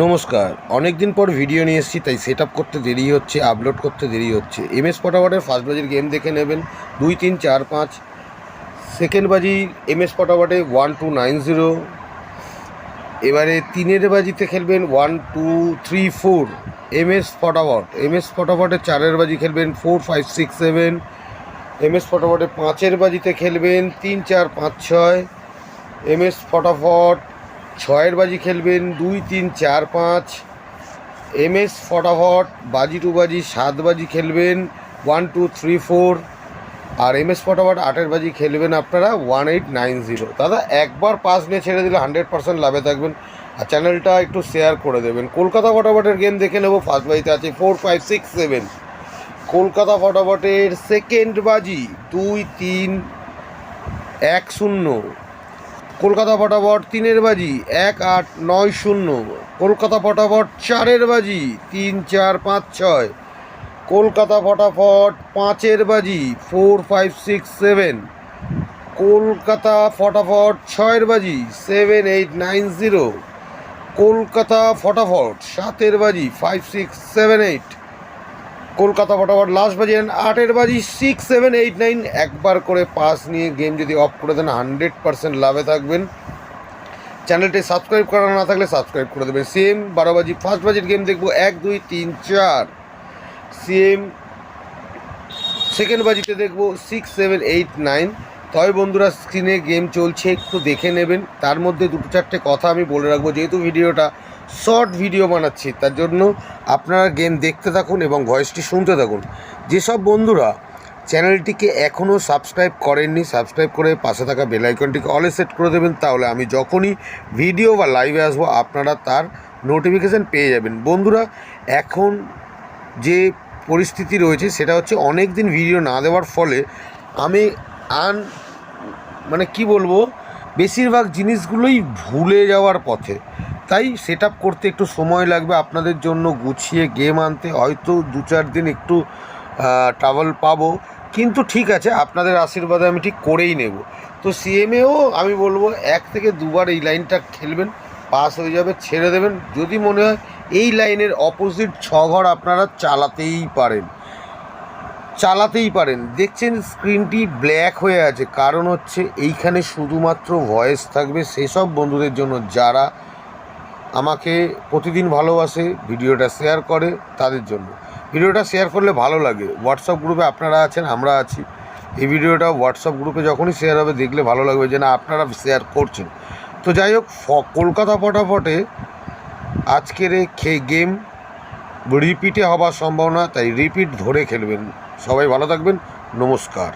নমস্কার। অনেক দিন পর ভিডিও নিয়ে এসেছি, তাই সেট করতে দেরি হচ্ছে আপলোড করতে দেরি হচ্ছে। এম এস ফটাফটের ফার্স্ট বাজির গেম দেখে নেবেন। দুই, তিন, চার, পাঁচ। সেকেন্ড বাজি এম এস ফটাফটে ওয়ান টু নাইন জিরো এবারে তিনের বাজিতে খেলবেন one two three four M S Fatafat M S ফটাফটে চারের বাজি খেলবেন four five six seven M S ফটাফটে পাঁচের বাজিতে খেলবেন তিন, চার, পাঁচ, ছয়। এম এস ফটাফট ছয়ের বাজি খেলবেন দুই, তিন, চার, পাঁচ। এম এস ফটাফট, বাজি টু বাজি, সাত বাজি খেলবেন ওয়ান টু থ্রি ফোর আর এম এস ফটাফট আটের বাজি খেলবেন আপনারা ওয়ান এইট নাইন জিরো দাদা, একবার পাস নিয়ে ছেড়ে দিলে হান্ড্রেড পার্সেন্ট লাভে থাকবেন। আর চ্যানেলটা একটু শেয়ার করে দেবেন। কলকাতা ফটাফটের গেম দেখে নেব ফার্স্ট বাজিতে আছে four five six seven Kolkata ফটাফটের second বাজি, দুই, তিন, এক, শূন্য। কলকাতা ফটাফট তিনের বাজি, এক আট নয় শূন্য। কলকাতা ফটাফট চারের বাজি, তিন চার পাঁচ ছয়। কলকাতা ফটাফট পাঁচের বাজি, four five six seven. Kolkata Fatafat ছয়ের বাজি, seven eight nine zero. Kolkata Fatafat সাতের বাজি, five six seven eight. Kolkata Fatafat last বাজি আটের বাজি সিক্স সেভেন এইট নাইন একবার করে পাস নিয়ে গেম যদি অফ করে দেন হান্ড্রেড পার্সেন্ট লাভে থাকবেন। চ্যানেলটি সাবস্ক্রাইব করা না থাকলে সাবস্ক্রাইব করে দেবেন। সেম বারো বাজি ফার্স্ট বাজির গেম দেখব। এক, দুই, তিন, চার। সেম সেকেন্ড বাজিতে দেখব সিক্স সেভেন এইট নাইন তবে বন্ধুরা স্ক্রিনে গেম চলছে, একটু দেখে নেবেন। তার মধ্যে দুটো চারটে কথা আমি বলে রাখব। যেহেতু ভিডিওটা শর্ট ভিডিও বানাচ্ছি। তার জন্য আপনারা গেম দেখতে থাকুন এবং ভয়েসটি শুনতে থাকুন। যেসব বন্ধুরা চ্যানেলটিকে এখনও সাবস্ক্রাইব করেননি সাবস্ক্রাইব করে পাশে থাকা বেল আইকনটিকে অলে সেট করে দেবেন, তাহলে আমি যখনই ভিডিও বা লাইভে আসব, আপনারা তার নোটিফিকেশান পেয়ে যাবেন। বন্ধুরা, এখন যে পরিস্থিতি রয়েছে, সেটা হচ্ছে অনেক দিন ভিডিও না দেওয়ার ফলে আমি আন মানে কি বলব, বেশিরভাগ জিনিসগুলোই ভুলে যাওয়ার পথে। তাই সেট করতে একটু সময় লাগবে, আপনাদের জন্য গুছিয়ে গেম আনতে। হয়তো দু চার দিন একটু ট্রাভেল পাবো। কিন্তু ঠিক আছে, আপনাদের আশীর্বাদে আমি ঠিক করেই নেব। তো সিএমএও আমি বলব, এক থেকে দুবার এই লাইনটা খেলবেন পাস হয়ে যাবে, ছেড়ে দেবেন। যদি মনে হয় এই লাইনের অপোজিট ছ ঘর আপনারা চালাতেই পারেন। চালাতেই পারেন। দেখছেন স্ক্রিনটি ব্ল্যাক হয়ে আছে। কারণ হচ্ছে এইখানে শুধুমাত্র ভয়েস থাকবে। সেসব বন্ধুদের জন্য যারা আমাকে প্রতিদিন ভালোবাসে, ভিডিওটা শেয়ার করে তাদের জন্য। ভিডিওটা শেয়ার করলে ভালো লাগে। হোয়াটসঅ্যাপ গ্রুপে আপনারা আছেন, আমরা আছি। এই ভিডিওটা হোয়াটসঅ্যাপ গ্রুপে যখনই শেয়ার হবে, দেখলে ভালো লাগবে যে না, আপনারা শেয়ার করছেন। তো যাই হোক কলকাতা ফটাফটে আজকের খে গেম রিপিটে হবার সম্ভাবনা, তাই রিপিট ধরে খেলবেন। সবাই ভালো থাকবেন। নমস্কার।